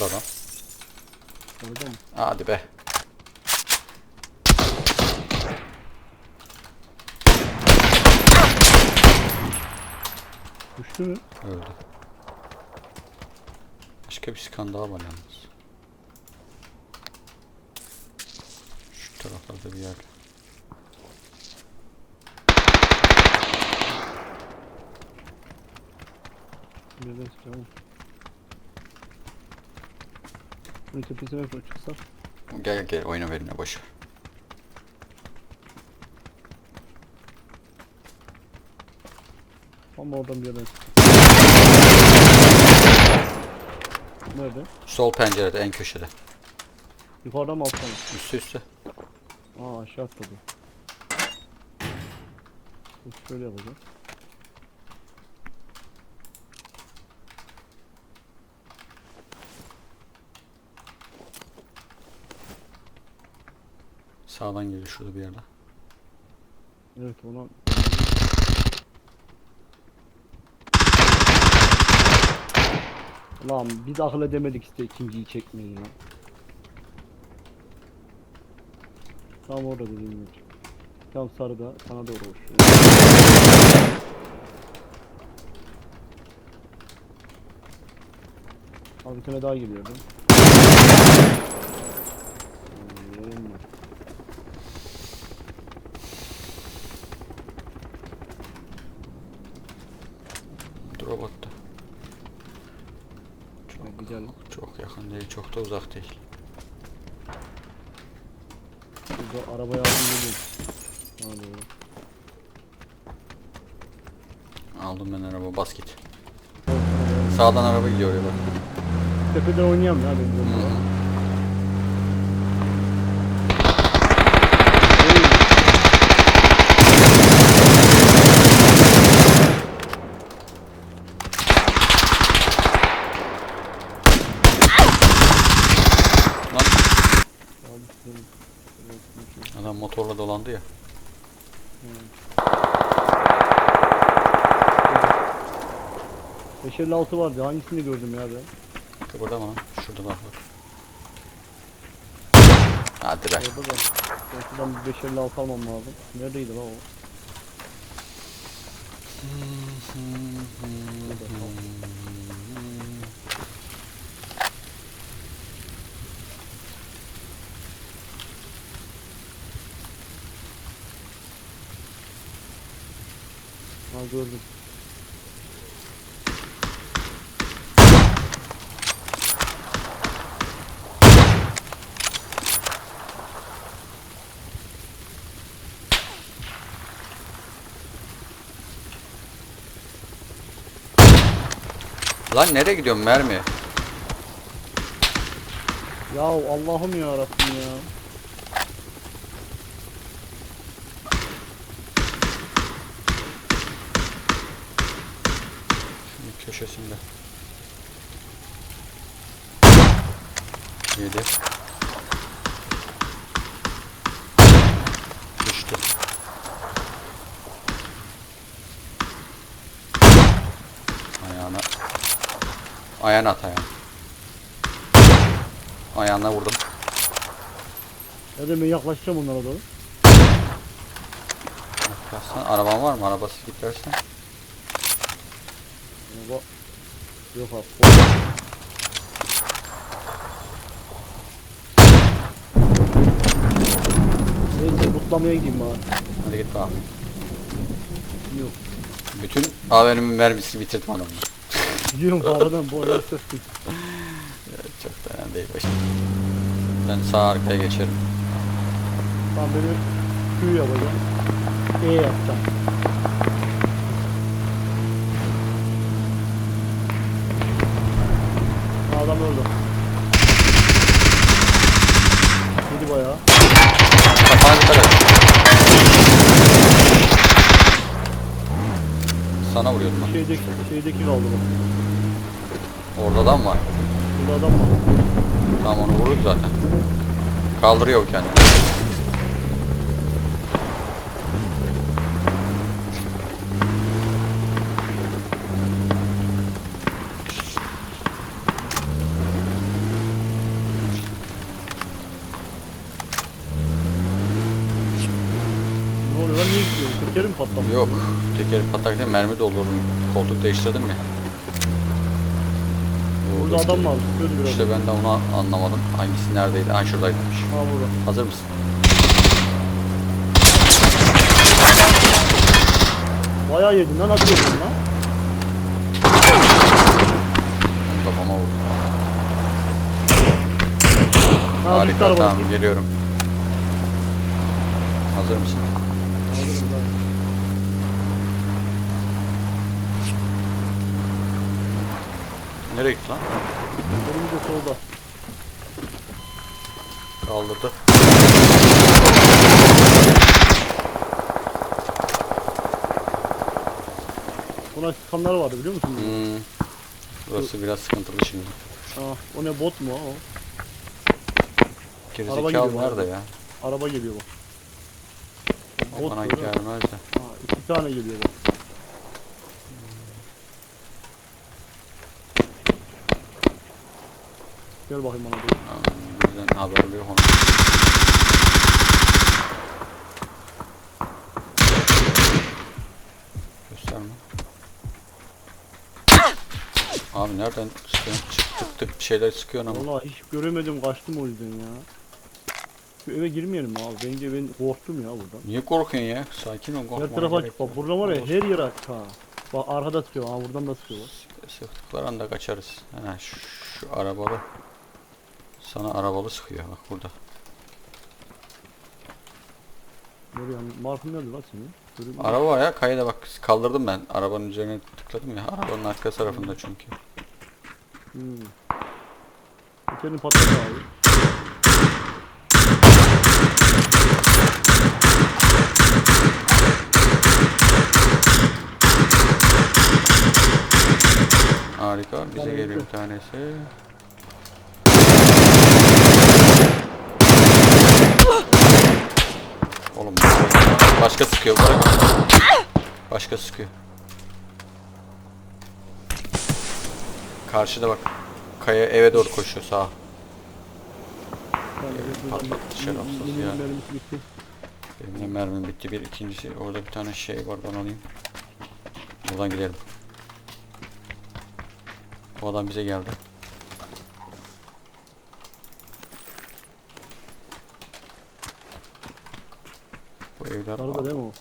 Şurada adam. Orada mı? Hadi be. Düştü mü? Öldü. Başka bir skan daha var yalnız. Şu taraflarda bir yerde. Nereden çıkacağım? Bunun tepesine doğru çıksak. Gel gel oyna benimle boş ver. Ama oradan bir yerden. Nerede? Sol pencerede en köşede. Yukarıdan mı alttan mı? Üstü üstü. Aa aşağı atladı. Şöyle yapacağım. Sağdan geliyor şurada bir yerde. Evet ona Lan biz akıl edemedik işte ikinciyi çekmeyi ya. Tam orada dediğim gibi. Tam sarıda sana doğru koşuyor. Abi bir tane daha geliyordu. Değil, çok da uzak değil. Burada arabaya aldım geliyorum. Ha doğru. Aldım ben araba bas git. Sağdan araba gidiyor oraya bak. Tepede oynayalım ya benim Hı burada. hı. Lan Abi, benim- benim- adam dolandı ya. Beş elli altı vardı. Hangisini gördüm ya ben? Kıpırdama lan. Şurada bak bak. Hadi be. Orada da. Şuradan bir beş elli altı almam lazım. Neredeydi lan o? Burada, Ha gördüm. Lan nereye gidiyorsun mermi? Ya Allah'ım ya Rabbim ya. Köşesinde. Yedi. Düştü. Ayağına. Ayağına at ayağına. Ayağına vurdum. Ya da ben yaklaşacağım onlara doğru. Yaklaşsan araban var mı? Arabası gidersen. Baba. Yok abi. Neyse kutlamaya gideyim bari. Hadi git bakalım. Yok. Bütün AVM'in mermisini bitirdim adamla. Gidiyorum aradan bu arada sesli. Çok da önemli değil başım. Ben sağ arkaya geçerim. Ben böyle Q yapacağım. E yapacağım. Öldü. Yedi bayağı. Dikkat et. Sana vuruyordum ben. Şeydeki, şeydeki kaldı bak. Orada adam var. Burada adam var. Tamam onu vururuz zaten. Kaldırıyor o kendini. tekerim patlamış. Yok. Tekeri patlak değil mermi doldurdum. Koltuk değiştirdim ya. Burada adam var. Sıkıyordu biraz. İşte ben de onu anlamadım. Hangisi neredeydi? Ha şuradaymış. Ha burada. Hazır mısın? Bayağı yedin lan atıyorsun lan. Kafama vurdu. Ha, Harika tamam geliyorum. Hazır mısın? Nereye gitti lan? Önümüzde solda. Kaldırdı. Buna sıkanlar vardı biliyor musun? Hmm. Burası biraz sıkıntılı şimdi. Ha, o ne bot mu o? Gerizekalı gidiyor nerede ya? Araba geliyor bak. Bot Bana diyor, gelmez de. Ha, iki tane geliyor bak. Gel bakayım bana doğru. Ha, Bizden haberli yok onun. Gösterme. Abi nereden sıkıyorsun? Çık tık tık bir şeyler sıkıyorsun ama. Vallahi hiç göremedim kaçtım o yüzden ya. Şu eve girmeyelim abi. Bence ben korktum ya burada. Niye korkuyorsun ya? Sakin ol Her korkma. tarafa açık bak. Burada var ya her yer açık ha. Bak arkada sıkıyor ha buradan da bak. Sıktıkları anda kaçarız. Ha, şu, şu arabalı. Sana arabalı sıkıyor bak burada. Yani? Markın nerede lan senin? Görüyor musun? Araba var ya kayada bak kaldırdım ben. Arabanın üzerine tıkladım ya. Arabanın arka tarafında çünkü. Hmm. Senin patladı abi. Harika. Bize geliyor bir tanesi. Başka- sıkıyor. Bırak. Başka sıkıyor. Karşıda bak. Kaya eve doğru koşuyor sağa. Bir- bir- ya. Benim de mermim bitti. Bir ikincisi orada bir tane şey var ben alayım. Buradan gidelim. Bu adam bize geldi. Evler, Araba değil mi o?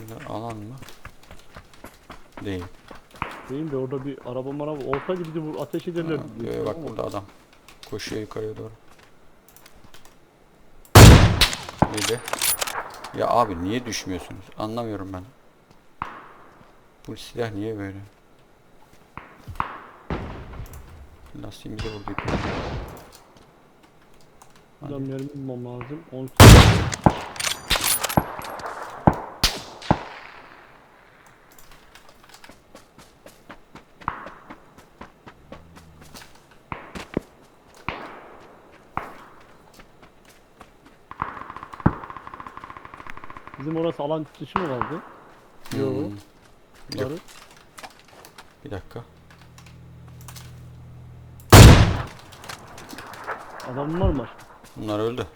evler alan mı? Değil. Değil de orada bir araba maraba olsaydı bizi bu ateş ederler. Ha, diye ee, bak ama burada adam. Koşuyor yukarıya doğru. Neydi? Ya abi niye düşmüyorsunuz? Anlamıyorum ben. Bu silah niye böyle? Lastiğimizi vurdu. Buradan mermi bulmam lazım. 10 Bizim orası alan dışı mı kaldı? Yo. Hmm. Yok, Sarı. bir dakika. Adam var mı? Bunlar öldü.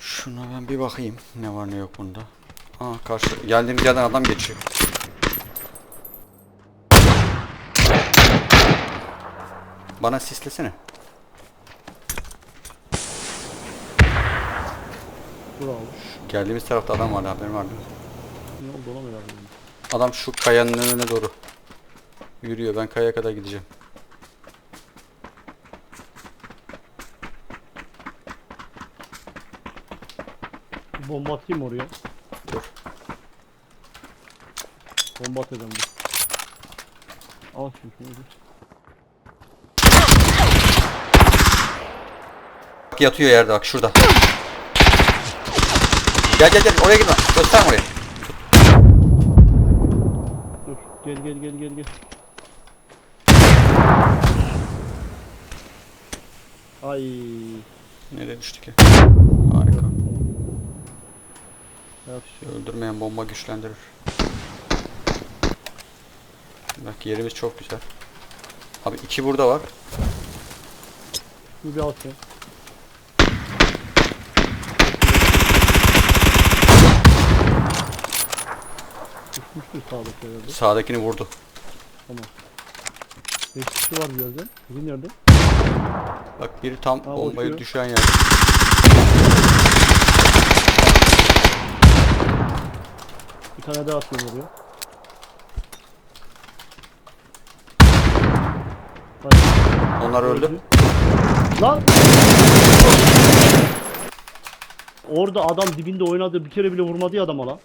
Şuna ben bir bakayım. Ne var ne yok bunda. Aa karşı geldiğimiz yerden adam geçiyor. Bana sislesene. Bravo. Geldiğimiz tarafta adam var haberin var mı? Ne oldu ona merak ediyorum. Adam şu kayanın önüne doğru yürüyor. Ben kayaya kadar gideceğim. Bir bomba atayım oraya. Dur. Bomba atacağım dur. Al şunu şunu. Bak yatıyor yerde bak şurada. Gel gel gel oraya gitme. Gösterme oraya. Dur. Gel gel gel gel gel. Ay. Nereye düştü ki? Harika. Ya Öldürmeyen bomba güçlendirir. Bak yerimiz çok güzel. Abi iki burada var. Bir al sen. mi sağdaki herhalde? Sağdakini vurdu. Tamam. 5 kişi var bir yerde. Nerede? Bak biri tam Ha, bombayı uçuyor. düşen yer. Bir tane daha atıyorum oraya. Onlar öldü. Lan! Orada adam dibinde oynadı bir kere bile vurmadı ya adama lan.